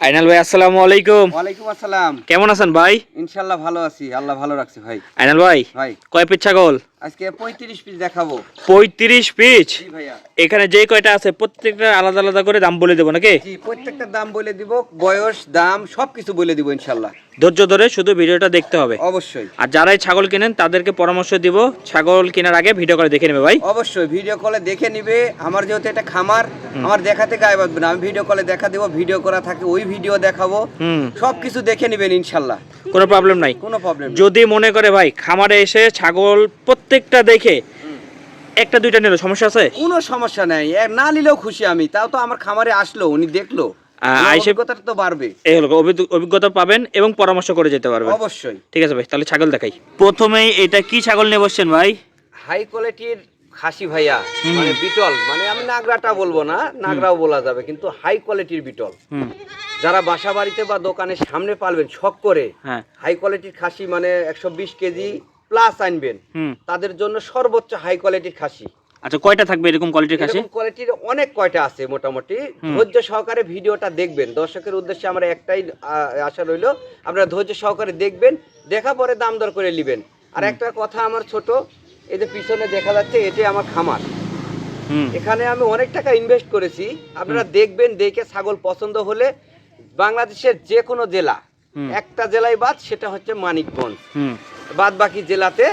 আইনাল ভাই আসসালামু আলাইকুম। ওয়ালাইকুম আসসালাম। কেমন আছেন ভাই? ইনশাল্লাহ ভালো আছি আল্লাহ ভালো রাখছে ভাই। আইনাল ভাই ভাই। কয় পিস ছাগল? আজকে পঁয়ত্রিশ পিস দেখাবো। পঁয়ত্রিশ পিস জি ভাইয়া। এখানে যে কয়টা আছে প্রত্যেকটা আলাদা আলাদা করে দাম বলে দেবো নাকি? জি প্রত্যেকটা দাম বলে দিব বয়স দাম সবকিছু বলে দিব ইনশাল্লাহ ধৈর্য ধরে শুধু ভিডিওটা দেখতে হবে। অবশ্যই। আর যারাই ছাগল কিনেন তাদেরকে পরামর্শ দিব। ছাগল কেনার আগে ভিডিও করে দেখে নেবে ভাই। অবশ্যই ভিডিও কলে দেখে নিবে। আমার যেহেতু এটা খামার আমার দেখাতে গায়ে বাঁধবে না। আমি ভিডিও কলে দেখা দেবো ভিডিও করা থাকে ওই ভিডিও দেখাবো। সবকিছু দেখে নিবেন ইনশাল্লাহ। কোনো প্রবলেম নাই। কোনো প্রবলেম যদি মনে করে ভাই খামারে এসে ছাগল প্রত্যেকটা দেখে একটা দুইটা নিল সমস্যা আছে? কোনো সমস্যা নাই। না নিলেও খুশি আমি। তাও তো আমার খামারে আসলো উনি দেখল। অভিজ্ঞতাটা তো বাড়বে। এই হলো অভিজ্ঞতা পাবেন এবং পরামর্শ করে যেতে পারবেন। অবশ্যই। ঠিক আছে ভাই তাহলে ছাগল দেখাই। প্রথমেই এটা কি ছাগল নিয়ে বসছেন ভাই? হাই কোয়ালিটির খাসি ভাইয়া মানে বিটল। মানে আমি নাগরাটা বলব না নাগরাও বলা যাবে কিন্তু হাই কোয়ালিটির বিটল। যারা বাসা বাড়িতে বা দোকানের সামনে পালবেন শখ করে হ্যাঁ। হাই কোয়ালিটির খাসি মানে একশো বিশ কেজি প্লাস আনবেন তাদের জন্য সর্বোচ্চ হাই কোয়ালিটির খাসি। আচ্ছা কয়টা থাকবে এরকম কোয়ালিটির খাসি? কোয়ালিটির অনেক কয়টা আছে মোটামুটি। ধৈর্য সহকারে ভিডিওটা দেখবেন। দর্শকের উদ্দেশ্যে আমার একটাই আশা রইল আপনারা ধৈর্য সহকারে দেখবেন দেখা পরে দাম দর করে নেবেন। আর একটা কথা আমার ছোট এই যে পিছনে দেখা যাচ্ছে এটাই আমার খামার। এখানে আমি অনেক টাকা ইনভেস্ট করেছি। আপনারা দেখবেন দেখে ছাগল পছন্দ হলে বাংলাদেশের যে কোনো জেলা একটা জেলায় বাদ সেটা হচ্ছে মানিকগঞ্জ। বাদ বাকি জেলাতে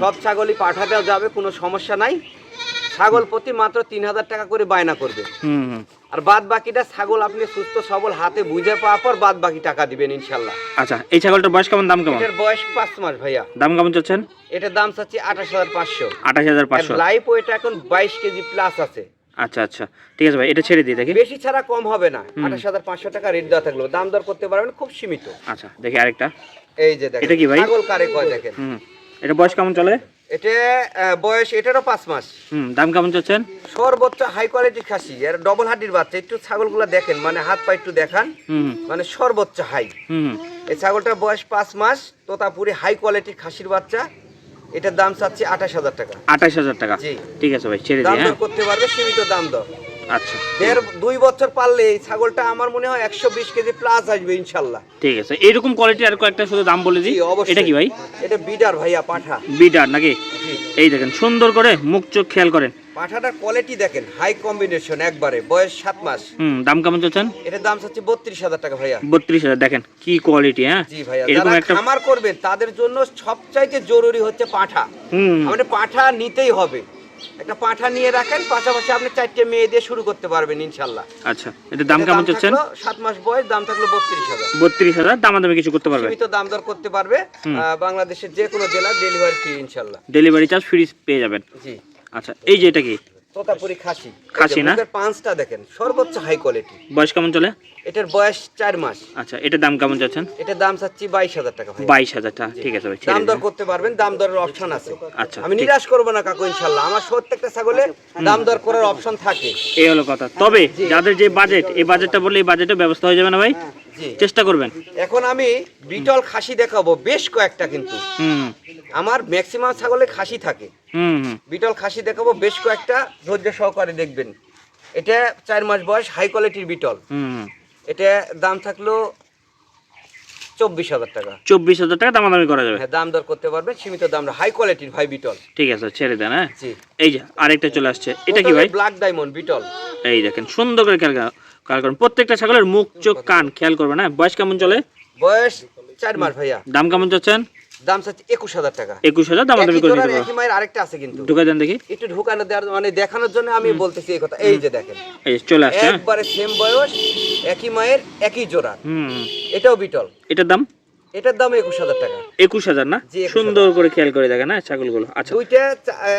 সব ছাগলই পাঠাতেও যাবে কোনো সমস্যা নাই। ছাগল প্রতি মাত্র তিন হাজার টাকা করে বায়না করবে। আর বাদ বাকিটা ছাগল আপনি সুস্থ সবল হাতে বুঝে পাওয়ার পর বাদ বাকি টাকা দিবেন ইনশাল্লাহ। আচ্ছা এই ছাগলটার বয়স কেমন দাম কেমন? এটার বয়স পাঁচ মাস ভাইয়া। দাম কেমন চাচ্ছেন? এটার দাম চাচ্ছি আঠাশ হাজার পাঁচশো। আঠাশ হাজার পাঁচশো। লাইফ ওয়েটা এখন বাইশ কেজি প্লাস আছে। আচ্ছা আচ্ছা। ঠিক আছে ভাই এটা ছেড়ে দিই দেখি। বেশি ছাড়া কম হবে না। আঠাশ হাজার পাঁচশো টাকা রেট দেওয়া থাকল। দাম দর করতে পারবেন খুব সীমিত। আচ্ছা দেখি আরেকটা। এই যে দেখেন এটা কি ভাই? ছাগল কারে কয় দেখেন? হুম। এটা বয়স কেমন চলে? এটা বয়স এটারও পাঁচ মাস। হুম দাম কেমন চাচ্ছেন? সর্বোচ্চ হাই কোয়ালিটি খাসি। এর ডবল হাড্ডির বাচ্চা। একটু ছাগলগুলো দেখেন মানে হাত পা একটু দেখান। হুম। মানে সর্বোচ্চ হাই হুম। হুম। এই ছাগলটার বয়স পাঁচ মাস। তোতাপুরি হাই কোয়ালিটি খাসির বাচ্চা। এটার দাম চাচ্ছি আঠাশ হাজার টাকা। আঠাশ হাজার টাকা। ঠিক আছে ভাই ছেড়ে হ্যাঁ? করতে পারবে সীমিত দাম দাও আচ্ছা। দেড় দুই বছর পারলে এই ছাগলটা আমার মনে হয় একশো বিশ কেজি প্লাস আসবে ইনশাল্লাহ। ঠিক আছে এরকম কোয়ালিটি আর কয়েকটা শুধু দাম বলে দিই। অবশ্যই। এটা কি ভাই? এটা বিডার ভাইয়া পাঠা। নাকি? এই দেখেন সুন্দর করে মুখ চোখ খেয়াল করেন। পাঠাটার কোয়ালিটি দেখেন হাই কম্বিনেশন একবারে বয়স সাত মাস। হুম দাম কেমন চাচ্ছেন? এটার দাম চাচ্ছি বত্রিশ হাজার টাকা ভাইয়া। বত্রিশ হাজার দেখেন কি কোয়ালিটি হ্যাঁ? জি ভাইয়া এরকম একটা খামার করবেন তাদের জন্য সবচাইতে জরুরি হচ্ছে পাঠা। হুম। আমাদের পাঠা নিতেই হবে। একটা পাঠা নিয়ে রাখেন পাশাপাশি আপনি চারটে মেয়ে দিয়ে শুরু করতে পারবেন ইনশাল্লাহ। আচ্ছা এটা দাম কেমন চাচ্ছেন? সাত মাস বয়স দাম থাকল বত্রিশ হাজার। বত্রিশ হাজার দাম দামে কিছু করতে পারবে তো দাম দর করতে পারবে বাংলাদেশের যে কোনো জেলা ডেলিভারি ফ্রি ইনশাল্লাহ। ডেলিভারি চার্জ ফ্রি পেয়ে যাবেন। জি। আচ্ছা এই যে এটা কি? তোতাপুরি খাসি। খাসি না? পাঁচটা দেখেন সর্বোচ্চ হাই কোয়ালিটি বয়স কেমন চলে? এটার বয়স চার মাস। আচ্ছা এটার দাম কেমন চাচ্ছেন এটার দাম চাচ্ছি বাইশ হাজার টাকা বাইশ হাজার টাকা ঠিক আছে ভাই দাম দর করতে পারবেন দাম দরের অপশন আছে। আচ্ছা আমি নিরাশ করব না কাকু ইনশাল্লাহ। আমার প্রত্যেকটা ছাগলে দাম দর করার অপশন থাকে। এই হলো কথা। তবে যাদের যে বাজেট এই বাজেটটা বললে এই বাজেটের ব্যবস্থা হয়ে যাবে না ভাই? জি চেষ্টা করবেন। এখন আমি বিটল খাসি দেখাবো বেশ কয়েকটা কিন্তু। আমার ম্যাক্সিমাম ছাগলে খাসি থাকে। বিটল খাসি দেখাবো বেশ কয়েকটা ধৈর্য সহকারে দেখবেন। এটা চার মাস বয়স হাই কোয়ালিটির বিটল। এটা দাম থাকল চব্বিশ হাজার টাকা। চব্বিশ হাজার টাকা দামাদামি করা যাবে। হ্যাঁ দাম দর করতে পারবেন সীমিত দাম হাই কোয়ালিটির ভাই বিটল। ঠিক আছে ছেড়ে দেন হ্যাঁ? জি। এই যে আরেকটা চলে আসছে। এটা কি ভাই? Black diamond Beetal. এই দেখেন সুন্দর করে খেয়াল কর- খেয়াল প্রত্যেকটা ছাগলের মুখ চোখ কান খেয়াল করবেন হ্যাঁ? বয়স কেমন চলে? বয়স চার মাস ভাইয়া। দাম কেমন চাচ্ছেন? দাম চাচ্ছে একুশ হাজার টাকা। একুশ হাজার দামাদামি একই করে জোড়ার একই মায়ের আরেকটা আছে কিন্তু। ঢুকে দেন দেখি। একটু ঢুকানো দেওয়ার মানে দেখানোর জন্য আমি বলতেছি এই কথা। এই যে দেখেন। এই চলে আসছে হ্যাঁ? একবারে সেম বয়স একই মায়ের একই জোড়া। হুম। এটাও বিটল। এটার দাম? এটার দাম একুশ হাজার টাকা। একুশ হাজার না? জি, 21,000 সুন্দর করে খেয়াল করে দেখেন হ্যাঁ ছাগলগুলো। আচ্ছা। দুইটা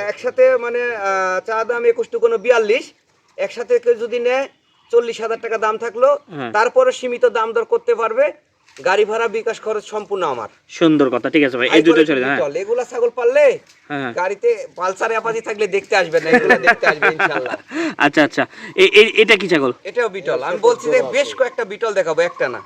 একসাথে মানে চা দাম একুশ টু কোনো বিয়াল্লিশ। একসাথে কেউ যদি নেয় চল্লিশ হাজার টাকা দাম থাকল। হ্যাঁ। তারপরে সীমিত দাম দর করতে পারবে। গাড়ি ভাড়া বিকাশ খরচ সম্পূর্ণ আমার। সুন্দর কথা ঠিক আছে ভাই এই দুটো ছেড়ে হ্যাঁ। এগুলা ছাগল পাললে হ্যাঁ গাড়িতে পালসার অ্যাপাচি থাকলে দেখতে আসবেন না এগুলো দেখতে আসবে ইনশাল্লাহ আচ্ছা আচ্ছা। এটা কি ছাগল? এটাও বিটল। আমি বলছি যে বেশ কয়েকটা বিটল দেখাবো একটা না।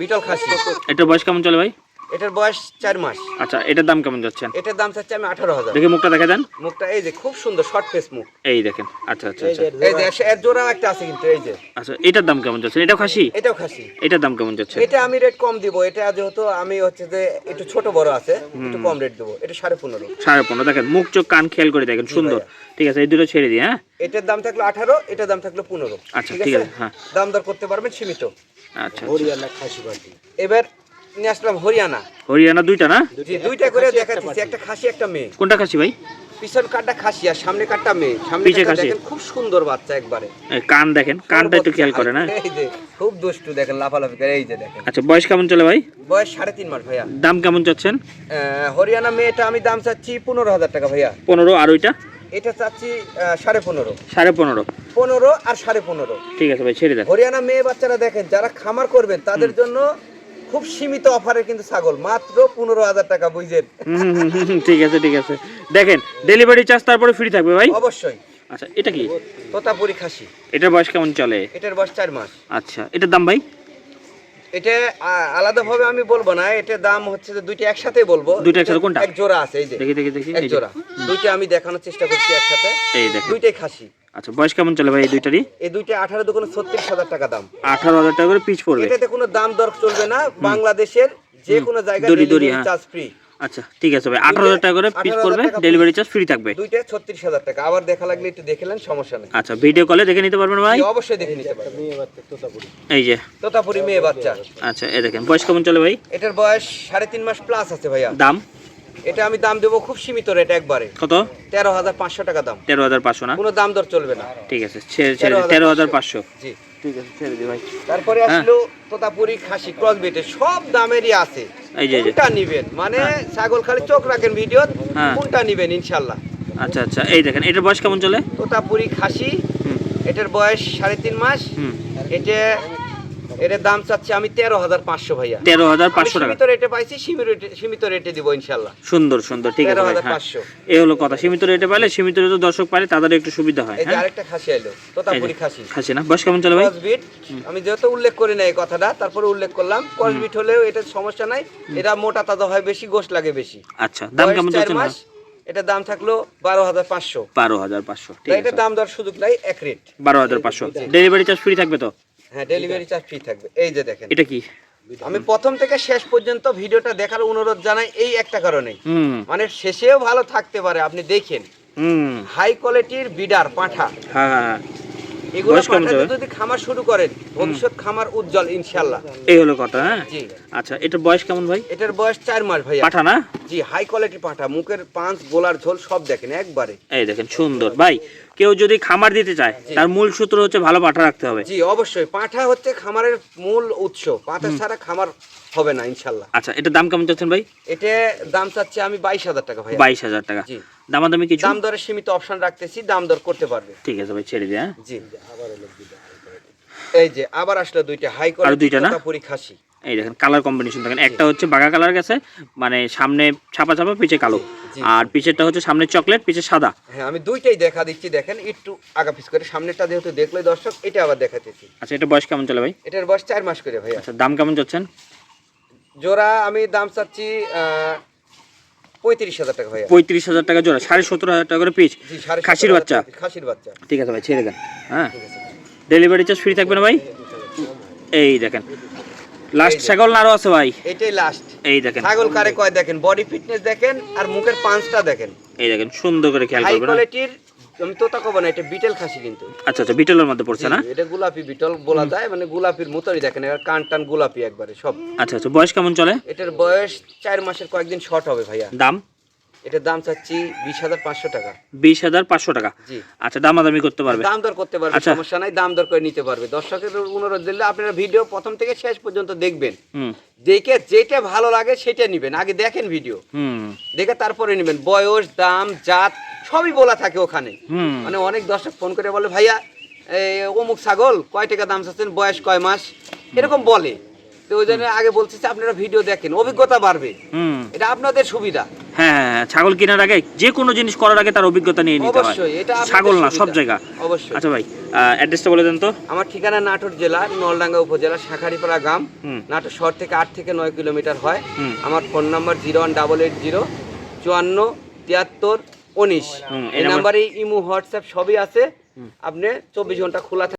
বিটল খাসি। এটার বয়স কেমন চলে ভাই? এটার বয়স চার মাস। আচ্ছা এটার দাম কেমন যাচ্ছেন এটার দাম চাচ্ছে আমি আঠারো হাজার। দেখি মুখটা দেখা দেন। মুখটা এই যে খুব সুন্দর শর্ট ফেস মুখ। এই দেখেন আচ্ছা আচ্ছা আচ্ছা। এই যে এর জোড়াও একটা আছে কিন্তু এই যে। আচ্ছা এটার দাম কেমন যাচ্ছে? এটাও খাসি? এটাও খাসি। এটার দাম কেমন যাচ্ছে? এটা আমি রেট কম দিব এটা যেহেতু আমি হচ্ছে যে একটু ছোট বড় আছে একটু কম রেট দেবো এটা সাড়ে পনেরো। সাড়ে পনেরো। দেখেন মুখ চোখ কান খেয়াল করে দেখেন সুন্দর। ঠিক আছে এই দুটো ছেড়ে দিই হ্যাঁ? এটার দাম থাকল আঠারো এটার দাম থাকল পনেরো। আচ্ছা, ঠিক আছে, হ্যাঁ। দাম দর করতে পারবেন সীমিত। আচ্ছা হরিয়ানা খাসি পার্টি। এবার নিয়ে আসলাম হরিয়ানা। হরিয়ানা দুইটা না? দুইটা করে দেখাচ্ছি একটা খাসি একটা মেয়ে। কোনটা খাসি ভাই? পিছন কাঠটা খাসি আর সামনে কাঠটা মেয়ে। সামনে। দেখেন খুব সুন্দর বাচ্চা একবারে। কান দেখেন কানটা একটু খেয়াল করে না? এই যে খুব দুষ্টু দেখেন লাফালাফি করে এই যে দেখেন। আচ্ছা বয়স কেমন চলে ভাই? বয়স সাড়ে তিন মাস ভাইয়া। দাম কেমন চাচ্ছেন? হরিয়ানা মেয়েটা আমি দাম চাচ্ছি পনেরো হাজার টাকা ভাইয়া। পনেরো আর ওইটা? এটা চাচ্ছি সাড়ে পনেরো। সাড়ে পনেরো। পনেরো আর সাড়ে পনেরো। ঠিক আছে ভাই ছেড়ে দেন। হরিয়ানা মেয়ে বাচ্চারা দেখেন যারা খামার করবেন তাদের জন্য খুব সীমিত অফারে কিন্তু ছাগল মাত্র পনেরো হাজার টাকা হুম, ঠিক আছে ঠিক আছে। দেখেন ডেলিভারি চার্জ তারপরে ফ্রি থাকবে ভাই? অবশ্যই। আচ্ছা এটা কি? তোতাপুরি খাসি। এটার বয়স কেমন চলে? এটার বয়স চার মাস। আচ্ছা এটার দাম ভাই? এটা আলাদাভাবে আমি বলব না এটার দাম হচ্ছে যে দুইটা একসাথে বলব। দুইটা একসাথে কোনটা? এক জোড়া আছে এই যে। দেখি দেখি দেখি এক জোড়া। দুইটা আমি দেখানোর চেষ্টা করছি একসাথে। এই দেখেন। দুইটাই খাসি। আচ্ছা বয়স কেমন চলে ভাই এই দুইটারই? এই দুইটা আঠারো দোকানে ছত্রিশ হাজার টাকা দাম। আঠারো হাজার টাকা করে পিচ পড়বে। এটাতে কোনো দাম দর চলবে না বাংলাদেশের যে কোনো জায়গায় দড়ি দড়ি, হ্যাঁ। চার্জ ফ্রি আচ্ছা ঠিক আছে ভাই আঠারো হাজার টাকা করে পিচ 18,000 পড়বে ডেলিভারি চার্জ ফ্রি থাকবে। দুইটা ছত্রিশ হাজার টাকা আবার দেখা লাগলে একটু দেখে নেন সমস্যা নেই। আচ্ছা ভিডিও কলে দেখে নিতে পারবেন ভাই? অবশ্যই দেখে নিতে পারবেন। এই যে। তোতাপুরি মেয়ে বাচ্চা। আচ্ছা এই দেখেন বয়স কেমন চলে ভাই? এটার বয়স সাড়ে তিন মাস প্লাস আছে ভাইয়া। দাম? এটা আমি দাম দেবো খুব সীমিত রেট একবারে। কত? তেরো হাজার পাঁচশো টাকা দাম। তেরো হাজার পাঁচশো না? কোনো দাম দর চলবে না। ঠিক আছে ছেড়ে ছেড়ে তেরো হাজার পাঁচশো। জি। ঠিক আছে ছেড়ে দিই ভাই। তারপরে হ্যাঁ। আসলো তোতাপুরি খাসি ক্রস বেটে সব দামেরই আছে। এই যে কোনটা নিবেন? মানে ছাগল খালি চোখ রাখেন ভিডিও হ্যাঁ। কোনটা নিবেন ইনশাল্লাহ? আচ্ছা আচ্ছা এই দেখেন এটার বয়স কেমন চলে? তোতাপুরি খাসি এটার বয়স সাড়ে তিন মাস। এটা এটার দাম চাচ্ছি আমি তেরো হাজার পাঁচশো ভাইয়া। তেরো হাজার পাঁচশো টাকা। সীমিত রেটে পাইছি সীমিত রেটে সীমিত রেটে দিব ইনশাল্লাহ। সুন্দর সুন্দর ঠিক আছে তেরো ভাই হাজার হ্যাঁ পাঁচশো। এই হলো কথা সীমিত রেটে পাইলে সীমিত রেটে দর্শক পারে তাদের একটু সুবিধা হয় এই যে হ্যাঁ। আরেকটা খাসি তোতাপুরি খাসি। খাসি না বয়স কেমন চলে ভাই? আমি যেহেতু উল্লেখ করি না এই কথাটা তারপরে উল্লেখ করলাম। কসবিট হলেও এটা সমস্যা নাই। এটা মোটা তাজা হয় বেশি গোশ লাগে বেশি। আচ্ছা দাম বয়স কেমন চার চলছে না মাস এটা দাম থাকল বারো হাজার পাঁচশো। বারো হাজার পাঁচশো ঠিক এটা আছে। দাম দর সুযোগ নাই এক রেট বারো হাজার পাঁচশো। ডেলিভারি চার্জ ফ্রি থাকবে তো? হ্যাঁ ডেলিভারি চার্জ ফ্রি থাকবে। এই যে দেখেন। এটা কি? আমি প্রথম থেকে শেষ পর্যন্ত ভিডিওটা দেখার অনুরোধ জানাই এই একটা কারণেই। মানে শেষেও ভালো থাকতে পারে আপনি দেখেন। হাই কোয়ালিটির বিডার পাঠা। হ্যাঁ হ্যাঁ হ্যাঁ। এগুলো? যদি খামার শুরু করেন ভবিষ্যৎ খামার উজ্জ্বল ইনশাল্লাহ এই হলো কথা হ্যাঁ? আচ্ছা এটার বয়স কেমন ভাই? এটার বয়স চার মাস ভাইয়া। পাঠা না? জি হাই কোয়ালিটি পাঠা মুখের পাঁচ গোলার ঝোল সব দেখেন একবারে। এই দেখেন সুন্দর। ভাই কেউ যদি খামার দিতে চায় তার মূল সূত্র হচ্ছে ভালো পাঠা রাখতে হবে। জি অবশ্যই। পাঠা হচ্ছে খামারের মূল উৎস। পাঠা ছাড়া খামার হবে না ইনশাল্লাহ আচ্ছা এটার দাম কেমন চাচ্ছেন ভাই? এটা দাম চাচ্ছি আমি বাইশ হাজার টাকা বাইশ হাজার টাকা। জি। দামাদামি কিছু? দাম দরে সীমিত অপশন রাখতেছি দাম দর করতে পারবে। ঠিক আছে ভাই ছেড়ে দিয়ে হ্যাঁ? জি। এই যে আবার আসলো দুইটা হাই আরও দুইটা না? পুরি খাসি। এই দেখেন কালার কম্বিনেশন দেখেন। একটা হচ্ছে বাগা কালার গেছে মানে সামনে ছাপা ছাপা পিছে কালো। আর পিছেরটা হচ্ছে সামনে চকলেট পিছে সাদা। হ্যাঁ আমি দুইটাই দেখা দিচ্ছি দেখেন একটু আগা পিছ করে। সামনেরটা যেহেতু দেখলে দর্শক এটা আবার দেখাতেছি। আচ্ছা এটা বয়স কেমন চলে ভাই? এটার বয়স চার মাস করে ভাই আচ্ছা দাম কেমন চাচ্ছেন? জোড়া আমি দাম চাচ্ছি আহ, পঁয়ত্রিশ হাজার টাকা ভাইয়া। পঁয়ত্রিশ হাজার টাকা জোড়া সাড়ে সত্তর হাজার টাকা করে পিস খাসির বাচ্চা। খাসির বাচ্চা। ঠিক আছে ভাই ছেড়ে দেন। হ্যাঁ? ডেলিভারি চার্জ ফ্রি থাকবে না ভাই? এই দেখেন। লাস্ট ছাগল না আরও আছে ভাই। এটাই লাস্ট এই দেখেন। ছাগল কারে কয় দেখেন? বডি ফিটনেস দেখেন আর মুখের পাঁচটা দেখেন। এই দেখেন সুন্দর করে খেয়াল করবেন হাই কোয়ালিটির আমি তোতা কব না এটা বিটেল খাসি কিন্তু। আচ্ছা আচ্ছা বিটলের মধ্যে পড়ছে না? এটা গোলাপি বিটল বলা যায় মানে গোলাপির মতোই দেখেন এর কান টান গোলাপি একবারে সব। আচ্ছা আচ্ছা বয়স কেমন চলে? এটার বয়স চার মাসের কয়েকদিন শর্ট হবে ভাইয়া। দাম? এটার দাম চাচ্ছি বিশ হাজার পাঁচশো টাকা। বিশ হাজার পাঁচশো টাকা? জি। আচ্ছা দামাদামি করতে পারবে। দাম দর করতে পারবে আচ্ছা। সমস্যা নাই দাম দর করে নিতে পারবে। দর্শকের অনুরোধ দিলে আপনারা ভিডিও প্রথম থেকে শেষ পর্যন্ত দেখবেন। দেখে যেটা ভালো লাগে সেটা নেবেন। আগে দেখেন ভিডিও হুম। দেখে তারপরে নেবেন। বয়স দাম জাত সবই বলা থাকে ওখানে। মানে অনেক দর্শক ফোন করে বলে ভাইয়া এই অমুক ছাগল কয় টাকা দাম চাচ্ছেন? বয়স কয় মাস? এরকম বলে। তো ওই জন্য আগে বলছি যে আপনারা ভিডিও দেখেন অভিজ্ঞতা বাড়বে। এটা আপনাদের সুবিধা। হ্যাঁ হ্যাঁ, হ্যাঁ, ছাগল কেনার আগে যে কোনো জিনিস করার আগে তার অভিজ্ঞতা নিয়ে নিতে হয়। ছাগল না সব জায়গা। অবশ্যই। আচ্ছা ভাই অ্যাড্রেসটা বলে দেন তো। আমার ঠিকানা নাটোর জেলা নলডাঙ্গা উপজেলা শাখারিপাড়া গ্রাম। নাটোর শহর থেকে আট থেকে নয় কিলোমিটার হয়। আমার phone number zero one double eight zero চুয়ান্ন তিয়াত্তর উনিশ। এই নাম্বারে ইমো হোয়াটসঅ্যাপ সবই আছে। আপনি চব্বিশ ঘণ্টা খোলা থাকে